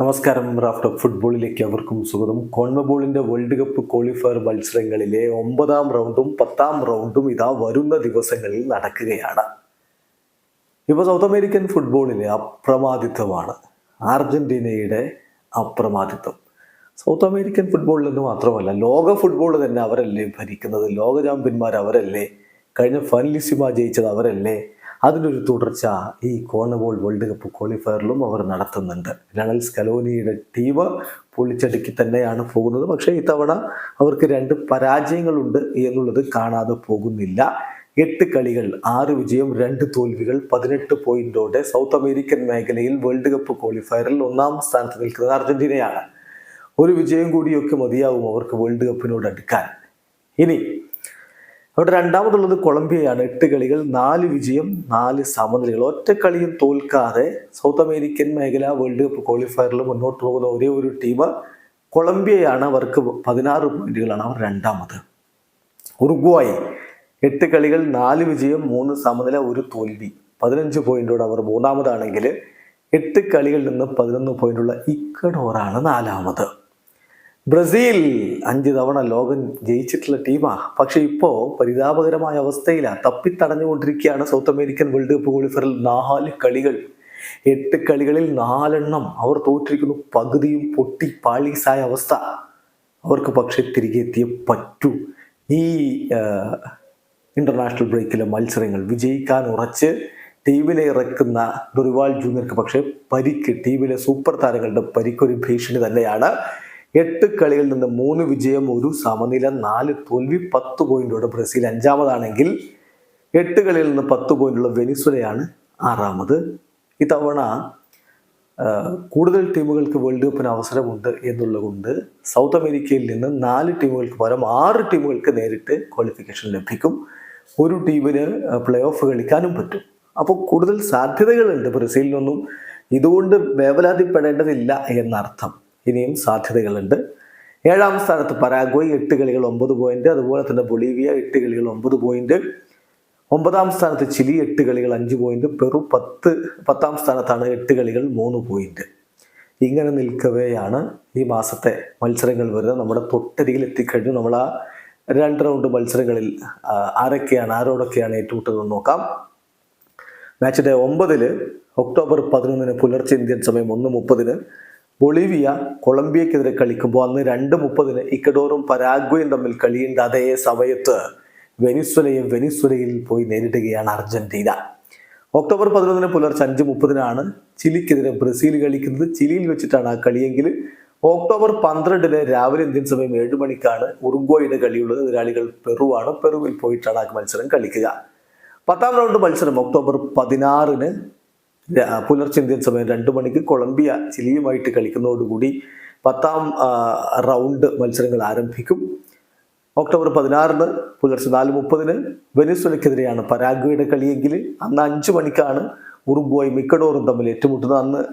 നമസ്കാരം. റാഫ്റ്റർ ഫുട്ബോളിലേക്ക് അവർക്കും സ്വാഗതം. കോൺമബോളിന്റെ വേൾഡ് കപ്പ് ക്വാളിഫയർ മത്സരങ്ങളിലെ ഒമ്പതാം റൗണ്ടും പത്താം റൗണ്ടും ഇതാ വരുന്ന ദിവസങ്ങളിൽ നടക്കുകയാണ്. ഇപ്പോൾ സൗത്ത് അമേരിക്കൻ ഫുട്ബോളിലെ അപ്രമാദിത്വമാണ്. അർജന്റീനയുടെ അപ്രമാദിത്വം. സൗത്ത് അമേരിക്കൻ ഫുട്ബോളിൽ നിന്ന് മാത്രമല്ല ലോക ഫുട്ബോൾ തന്നെ അവരല്ലേ ഭരിക്കുന്നത്? ലോക ചാമ്പ്യന്മാർ അവരല്ലേ? കഴിഞ്ഞ ഫൈനലിസിമ ജയിച്ചത് അവരല്ലേ? അതിന്റെ ഒരു തുടർച്ച ഈ കോണബോൾ വേൾഡ് കപ്പ് ക്വാളിഫയറിലും അവർ നടത്തുന്നുണ്ട്. ലണൽ സ്കലോനിയുടെ ടീം പൊളിച്ചടുക്കി തന്നെയാണ് പോകുന്നത്. പക്ഷേ ഇത്തവണ അവർക്ക് രണ്ട് പരാജയങ്ങളുണ്ട് എന്നുള്ളത് കാണാതെ പോകുന്നില്ല. എട്ട് കളികൾ ആറ് വിജയം രണ്ട് തോൽവികൾ പതിനെട്ട് പോയിന്റോടെ സൗത്ത് അമേരിക്കൻ മേഖലയിൽ വേൾഡ് കപ്പ് ക്വാളിഫയറിൽ ഒന്നാം സ്ഥാനത്ത് നിൽക്കുന്നത് അർജന്റീനയാണ്. ഒരു വിജയം കൂടിയൊക്കെ മതിയാവും അവർക്ക് വേൾഡ് കപ്പിനോട് അടുക്കാൻ. ഇനി അവിടെ രണ്ടാമതുള്ളത് കൊളംബിയയാണ്. എട്ട് കളികൾ നാല് വിജയം നാല് സമനിലകൾ. ഒറ്റ കളിയും തോൽക്കാതെ സൗത്ത് അമേരിക്കൻ മേഖല വേൾഡ് കപ്പ് ക്വാളിഫയറിൽ മുന്നോട്ട് പോകുന്ന ഒരേ ഒരു ടീം കൊളംബിയയാണ്. അവർക്ക് പതിനാറ് പോയിന്റുകളാണ് അവർ രണ്ടാമത്. ഉറുഗ്വായി. എട്ട് കളികൾ നാല് വിജയം മൂന്ന് സമനില ഒരു തോൽവി. പതിനഞ്ച് പോയിന്റോട് അവർ മൂന്നാമതാണെങ്കിൽ എട്ട് കളികളിൽ നിന്ന് പതിനൊന്ന് പോയിന്റുള്ള ഇക്കഡോറാണ് നാലാമത്. ബ്രസീൽ അഞ്ച് തവണ ലോകം ജയിച്ചിട്ടുള്ള ടീമാ. പക്ഷെ ഇപ്പോൾ പരിതാപകരമായ അവസ്ഥയിലാണ് തപ്പിത്തടഞ്ഞുകൊണ്ടിരിക്കുകയാണ് സൗത്ത് അമേരിക്കൻ വേൾഡ് കപ്പ് ക്വാളിഫയറിൽ നാല് കളികൾ. എട്ട് കളികളിൽ നാലെണ്ണം അവർ തോറ്റിരിക്കുന്നു. പകുതിയും പൊട്ടി പാളീസായ അവസ്ഥ. അവർക്ക് പക്ഷെ തിരികെ എത്തിയ പറ്റൂ. ഈ ഇന്റർനാഷണൽ ബ്രേക്കിലെ മത്സരങ്ങൾ വിജയിക്കാൻ ഉറച്ച് ടീമിലെ ഇറക്കുന്ന ദുർവാൾ ജൂനിയർക്ക് പക്ഷേ പരിക്ക്. ടീമിലെ സൂപ്പർ താരങ്ങളുടെ പരിക്കൊരു ഭീഷണി തന്നെയാണ്. എട്ട് കളികളിൽ നിന്ന് മൂന്ന് വിജയം ഒരു സമനില നാല് തോൽവി പത്ത് പോയിന്റോടെ ബ്രസീൽ അഞ്ചാമതാണെങ്കിൽ എട്ട് കളിയിൽ നിന്ന് പത്ത് പോയിന്റുള്ള വെനിസ്വലയാണ് ആറാമത്. ഇത്തവണ കൂടുതൽ ടീമുകൾക്ക് വേൾഡ് കപ്പിന് അവസരമുണ്ട് എന്നുള്ളതുകൊണ്ട് സൗത്ത് അമേരിക്കയിൽ നിന്ന് നാല് ടീമുകൾക്ക് പകരം ആറ് ടീമുകൾക്ക് നേരിട്ട് ക്വാളിഫിക്കേഷൻ ലഭിക്കും. ഒരു ടീമിന് പ്ലേ ഓഫ് കളിക്കാനും പറ്റും. അപ്പോൾ കൂടുതൽ സാധ്യതകളുണ്ട് ബ്രസീലിനൊന്നും. ഇതുകൊണ്ട് വേവലാതിപ്പെടേണ്ടതില്ല എന്നർത്ഥം. ഇനിയും സാധ്യതകളുണ്ട്. ഏഴാം സ്ഥാനത്ത് പരാഗ്വയ് എട്ട് കളികൾ ഒമ്പത് പോയിന്റ് അതുപോലെ തന്നെ ബൊളീവിയ എട്ട് കളികൾ ഒമ്പത് പോയിന്റ് ഒമ്പതാം സ്ഥാനത്ത് ചിലി എട്ട് കളികൾ അഞ്ച് പോയിന്റ് പെറു പത്ത് പത്താം സ്ഥാനത്താണ് എട്ട് കളികൾ മൂന്ന് പോയിന്റ് ഇങ്ങനെ നിൽക്കവെയാണ് ഈ മാസത്തെ മത്സരങ്ങൾ വരുന്നത്. നമ്മുടെ തൊട്ടരികിൽ എത്തിക്കഴിഞ്ഞു. നമ്മൾ ആ രണ്ട് റൗണ്ട് മത്സരങ്ങളിൽ ആരൊക്കെയാണ് ആരോടൊക്കെയാണ് ഏറ്റുമുട്ടുന്നത് നോക്കാം. മാച്ചിന്റെ ഒമ്പതിൽ ഒക്ടോബർ പതിനൊന്നിന് പുലർച്ചെ ഇന്ത്യൻ സമയം ഒന്ന് മുപ്പതിന് ബൊളീവിയ കൊളംബിയക്കെതിരെ കളിക്കുമ്പോൾ അന്ന് രണ്ട് മുപ്പതിന് ഇക്കഡോറും പരാഗ്വയും തമ്മിൽ കളിയേണ്ട അതേ സമയത്ത്. വെനിസ്വലയും വെനിസ്വലയിൽ പോയി നേരിടുകയാണ് അർജന്റീന. ഒക്ടോബർ പതിനൊന്നിന് പുലർച്ചെ അഞ്ച് മുപ്പതിനാണ് ചിലിക്കെതിരെ ബ്രസീൽ കളിക്കുന്നത്. ചിലിയിൽ വെച്ചിട്ടാണ് ആ കളിയെങ്കിൽ ഒക്ടോബർ പന്ത്രണ്ടിന് രാവിലെ ഇന്ത്യൻ സമയം ഏഴ് മണിക്കാണ് ഉറുഗോയുടെ കളിയുള്ളത്. എതിരാളികൾ പെറുവാണ്. പെറുവിൽ പോയിട്ടാണ് ആ മത്സരം കളിക്കുക. പത്താം റൗണ്ട് മത്സരം ഒക്ടോബർ പതിനാറിന് പുലർച്ചെ ഇന്ത്യൻ സമയം രണ്ട് മണിക്ക് കൊളംബിയ ചിലിയുമായിട്ട് കളിക്കുന്നതോടുകൂടി പത്താം റൗണ്ട് മത്സരങ്ങൾ ആരംഭിക്കും. ഒക്ടോബർ പതിനാറിന് പുലർച്ചെ നാല് മുപ്പതിന് വെനിസ്വലയ്ക്കെതിരെയാണ് പരാഗ്വയുടെ കളിയെങ്കിൽ അന്ന് അഞ്ച് മണിക്കാണ് ഉറുഗ്വായും മിക്കഡോറും തമ്മിൽ ഏറ്റുമുട്ടുന്നത്. അന്ന്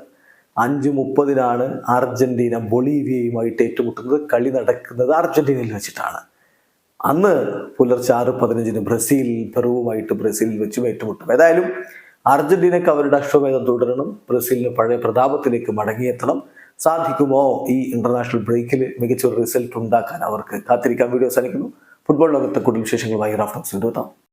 അഞ്ച് മുപ്പതിനാണ് അർജന്റീന ബൊളീവിയയുമായിട്ട് ഏറ്റുമുട്ടുന്നത്. കളി നടക്കുന്നത് അർജന്റീനയിൽ വെച്ചിട്ടാണ്. അന്ന് പുലർച്ചെ ആറ് പതിനഞ്ചിന് ബ്രസീൽ പെറുവുമായിട്ട് ബ്രസീലിൽ വെച്ചും ഏറ്റുമുട്ടും. ഏതായാലും അർജന്റീനയ്ക്ക് അവരുടെ അശ്വമേധം തുടരണം. ബ്രസീലിന് പഴയ പ്രതാപത്തിലേക്ക് മടങ്ങിയെത്തണം. സാധിക്കുമോ ഈ ഇന്റർനാഷണൽ ബ്രേക്കിൽ മികച്ച ഒരു റിസൾട്ട് ഉണ്ടാക്കാൻ അവർക്ക് കാത്തിരിക്കാൻ വീഡിയോ സാധിക്കുന്നു ഫുട്ബോൾ ലോകത്തെ കൂടുതൽ വിശേഷങ്ങളുമായി റാഫ്റ്റോക്സ് എത്താം